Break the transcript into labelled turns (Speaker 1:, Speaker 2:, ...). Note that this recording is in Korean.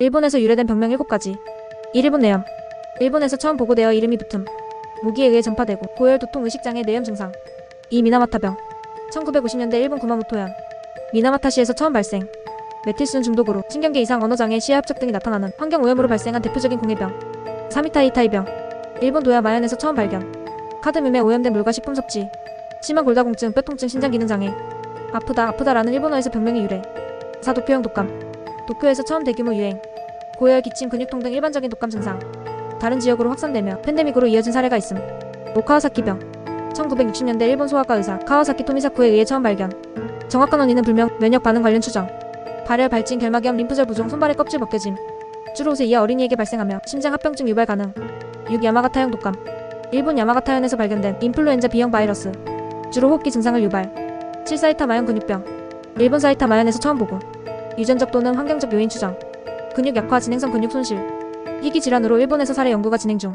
Speaker 1: 일본에서 유래된 병명 7가지. 1일본 뇌염. 일본에서 처음 보고되어 이름이 붙음. 무기에 의해 전파되고 고열, 두통, 의식장애, 뇌염 증상. 2. 미나마타병. 1950년대 일본 구마모토현. 미나마타시에서 처음 발생. 메틸순 중독으로 신경계 이상, 언어장애, 시야 협착 등이 나타나는 환경 오염으로 발생한 대표적인 공해병. 3위타이 타이병. 일본 도야 마현에서 처음 발견. 카드뮴에 오염된 물과 식품 섭취. 심한 골다공증, 뼈통증, 신장 기능 장애. 아프다, 아프다라는 일본어에서 병명이 유래. 4. 도쿄형 독감. 도쿄에서 처음 대규모 유행. 고열, 기침, 근육통 등 일반적인 독감 증상. 다른 지역으로 확산되며 팬데믹으로 이어진 사례가 있음. 오카와사키병. 1960년대 일본 소아과 의사 카와사키 토미사쿠에 의해 처음 발견. 정확한 원인은 불명, 면역 반응 관련 추정. 발열, 발진, 결막염, 림프절 부종, 손발의 껍질 벗겨짐. 주로 옷에 이어 어린이에게 발생하며 심장 합병증 유발 가능. 6. 야마가타형 독감. 일본 야마가타현에서 발견된 인플루엔자 B형 바이러스. 주로 호흡기 증상을 유발. 7. 사이타 마현 근육병. 일본 사이타 마현에서 처음 보고. 유전적 또는 환경적 요인 추정. 근육 약화, 진행성 근육 손실. 희귀 질환으로 일본에서 사례 연구가 진행 중.